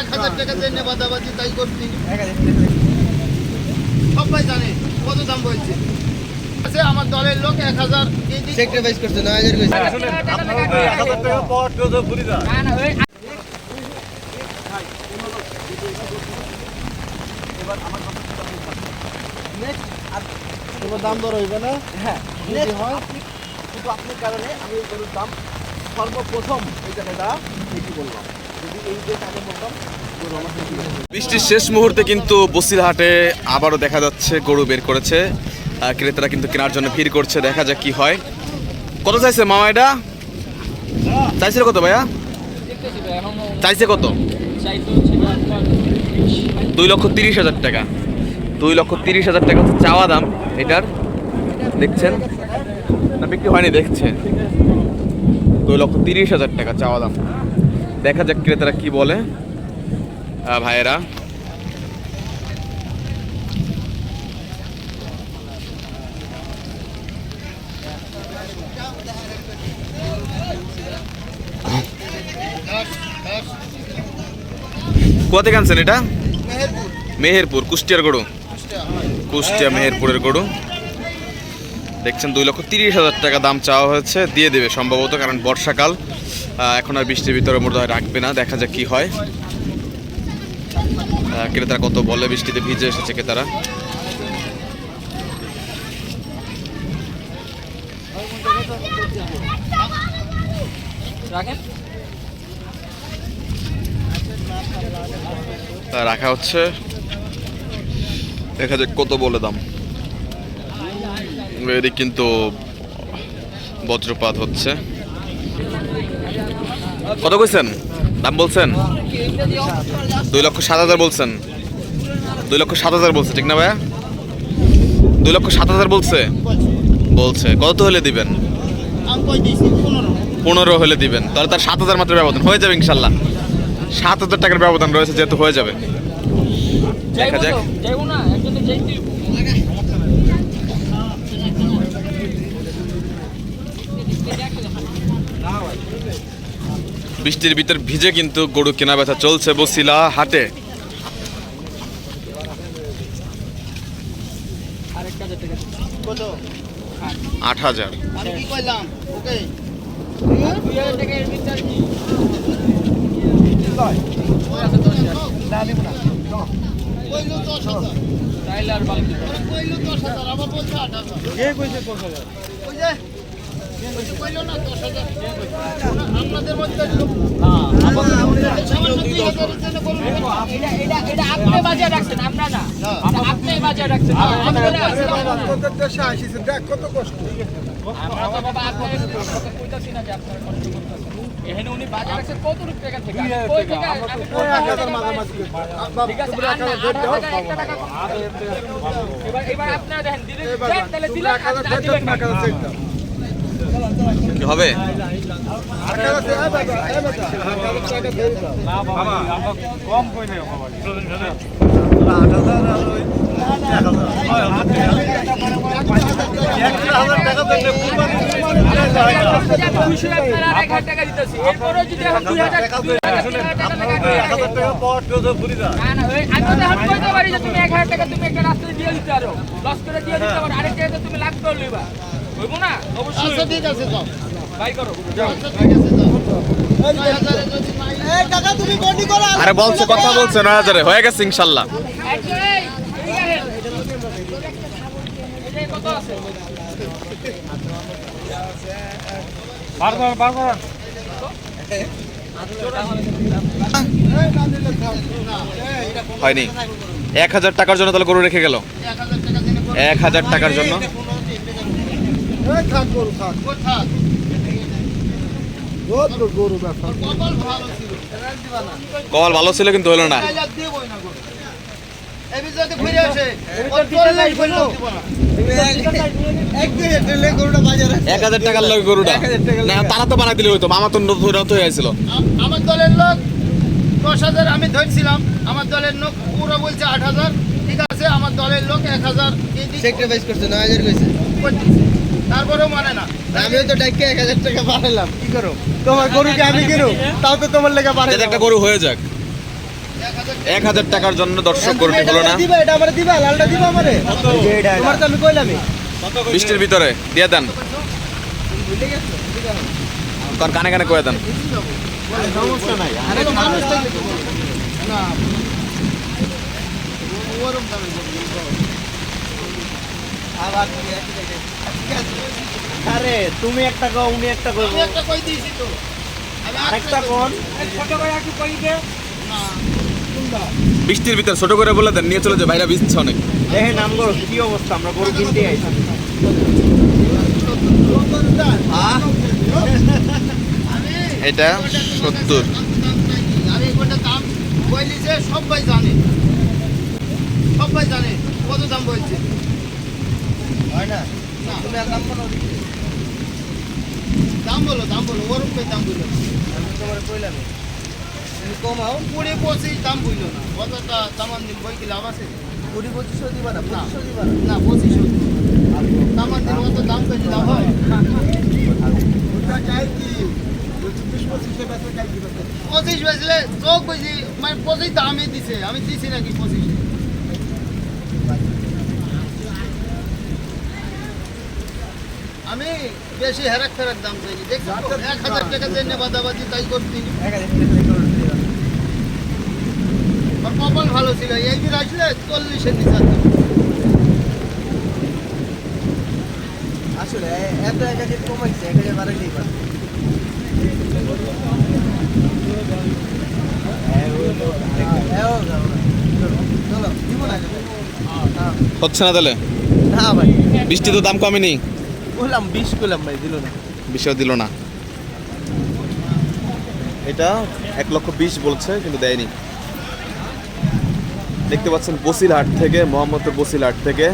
এক হাজার টাকা জেনে বাদাবাদি তাই করছি। সবাই জানে কত দাম বলছে। আছে আমার দলের লোক এক হাজার কেজি। করছে নয় হাজার কোনো দাম দর হইবে না। হ্যাঁ যদি হয়। শুধু আপনার কারণে আমি গরুর দাম সর্বপ্রথম এই জায়গাটা বেশি বললাম। বৃষ্টির শেষ মুহূর্তে কিন্তু বসিরহাটে আবারও দেখা যাচ্ছে, গরু বের করেছে। ক্রেতারা কিন্তু কেনার জন্য ভিড় করছে, দেখা যাক কি হয়। কত চাইছে মামা এটা? চাইছিল কত ভাইয়া? চাইছে কত? দুই লক্ষ তিরিশ হাজার টাকা। দুই লক্ষ তিরিশ হাজার টাকা হচ্ছে চাওয়া দাম এটার। দেখছেন? না, বিক্রি হয়নি, দেখছে। দুই লক্ষ তিরিশ হাজার টাকা চাওয়া দাম। দেখা যাক ক্রেতারা কি বলে। ভাইয়েরা। কোথা থেকে আনছেন এটা? মেহেরপুর, কুষ্টিয়ার গরু। কুষ্টিয়া, মেহেরপুরের গরু। দেখছেন দুই লক্ষ তিরিশ হাজার টাকা দাম চাওয়া হয়েছে। দিয়ে দেবে সম্ভবত, কারণ বর্ষাকাল। এখন আর বৃষ্টির ভিতরে মনে হয় রাখবে না দেখা যাক কি হয়। ক্রেতারা কত বলে বৃষ্টিতে ভিজে এসেছে ক্রেতারা। রাখা হচ্ছে। দেখা যাক কত বলে দাম। এদিক কিন্তু বজ্রপাত হচ্ছে। কত কইছেন? দাম বলছেন? দুই লক্ষ সাত হাজার বলছেন। দুই লক্ষ সাত হাজার বলছে ঠিক না ভাইয়া? দুই লক্ষ সাত হাজার বলছে? বলছে। কত হলে দিবেন? পনেরো হলে দিবেন। তাহলে তার সাত হাজার মাত্র ব্যবধান। হয়ে যাবে ইনশাল্লাহ। সাত হাজার টাকার ব্যবধান রয়েছে যেহেতু হয়ে যাবে। দেখা যাক। বৃষ্টির ভিতর ভিজে কিন্তু গরু কেনা বেচা চলছে বসিলা হাটে। আট হাজার। কইলো না দশ হাজার। আপনাদের মধ্যে লোক সামান্য দুই হাজারের জন্য বলুন এটা এটা এটা আপনি বাজার রাখছেন আমরা না এটা আপনি বাজার রাখছেন আমি বলে আসলাম না। আমরা তো বাবা আপনার কথা কইতাছি না যে আপনার কষ্ট এখানে উনি বাজার রাখছেন কত রূপ টাকা থেকে কই থেকে আমি ঠিক আছে আর না, আট হাজার একটা টাকা এবার এবার আপনারা দেখেন দিলে তাহলে দিলে আর না দিলে না। কি হবে? তুমি এক হাজার টাকা তুমি একটা রাস্তায় দিয়ে দিতে পারো। লস করে দিয়ে দিতে পারো। আরেক তুমি লাভ করে লইবা। হইব না? অবশ্যই আচ্ছা ঠিক আছে যাও। বাই করো। আচ্ছা ঠিক আছে যাও। আরে বলছে কথা বলছে নয় হাজারে। হয়ে গেছে ইনশাল্লাহ? হয়নি। এক হাজার টাকার জন্য তাহলে গরু রেখে গেল। এক হাজার টাকার জন্য থাক গরু থাক। ও থাক। কপাল ভালো ছিল কল ভালো কিন্তু হলো না। এক হাজার টাকার লোক গরুটা না তারা তো বানাই দিলে হইতো মামা তো হয়েছিল আমার দলের লোক দশ হাজার আমি ধরছিলাম। আমার দলের লোক পুরো বলছে আট হাজার। ঠিক আছে আমার দলের লোক এক হাজার। করছে নয় হাজার কইছে। তারপরেও মানে না। আমিও তো ডাইকে এক হাজার টাকা বাড়ালাম। কি করো? তোমার গরুকে আমি কিনো? তাও তো তোমার লেগে বাড়াই একটা গরু হয়ে যাক। এক হাজার টাকার জন্য দর্শক গরুটি হলো না। দিবা এটা আমারে দিবা লালটা দিবা আমারে। তোমার তো আমি কইলামই। বৃষ্টির ভিতরে দিয়ে দেন। কার কানে কানে কয়ে দেন। সমস্যা নাই আরে মানুষ। না দামে আবার আরে তুমি একটা কও উনি একটা আমি একটা কই দিয়েছি তো। আরেকটা কোন? ছোট করে একটু কই দে। না। বৃষ্টির ভিতরে ছোট করে বলে দেন নিয়ে চলে যায় ভাইরা ভিজছে অনেক। দেখে নাম করো কি অবস্থা আমরা গরু কিনতে আইছি এটা সত্তর। আরে এগুলোর দাম যে সবাই জানে। সবাই জানে কত দাম বলছে হয় না? তুমি আর নাম বলো দাম বলো দাম বলো ওরম কই দাম বলল আমি তোমার কইলামই তুমি কমাও কুড়ি পঁচিশ দাম বলল না। কতটা দামান দিন বই কি লাভ আছে? কুড়ি পঁচিশশো দিবা না। পঁচিশশো দিবা না। না পঁচিশ দামান দিন অত দাম পেলে লাভ হয় পঁচিশ বেচলে চোখ বুঝি মানে পঁচিশ দামে দিছে। আমি দিছি নাকি পঁচিশ? আমি বেশি হেরাক ফেরাক দাম চাইনি দেখছি এক হাজার টাকা দিয়ে বাদাবাদি তাই করছি। কপাল ভালো ছিল এই দিন আসলে চল্লিশের নিচে। আসলে এত এক হাজার কমাইছে এক হাজার বাড়াইলেই পারে দিব। না হচ্ছে না তাহলে? না ভাই। বৃষ্টি তো দাম কমেনি। বললাম বিশ করলাম ভাই, দিল না। বিষয় দিল না। এটা এক লক্ষ বিশ বলছে, কিন্তু দেয়নি। দেখতে পাচ্ছেন বসিরহাট থেকে, মোহাম্মদপুর বসিরহাট থেকে।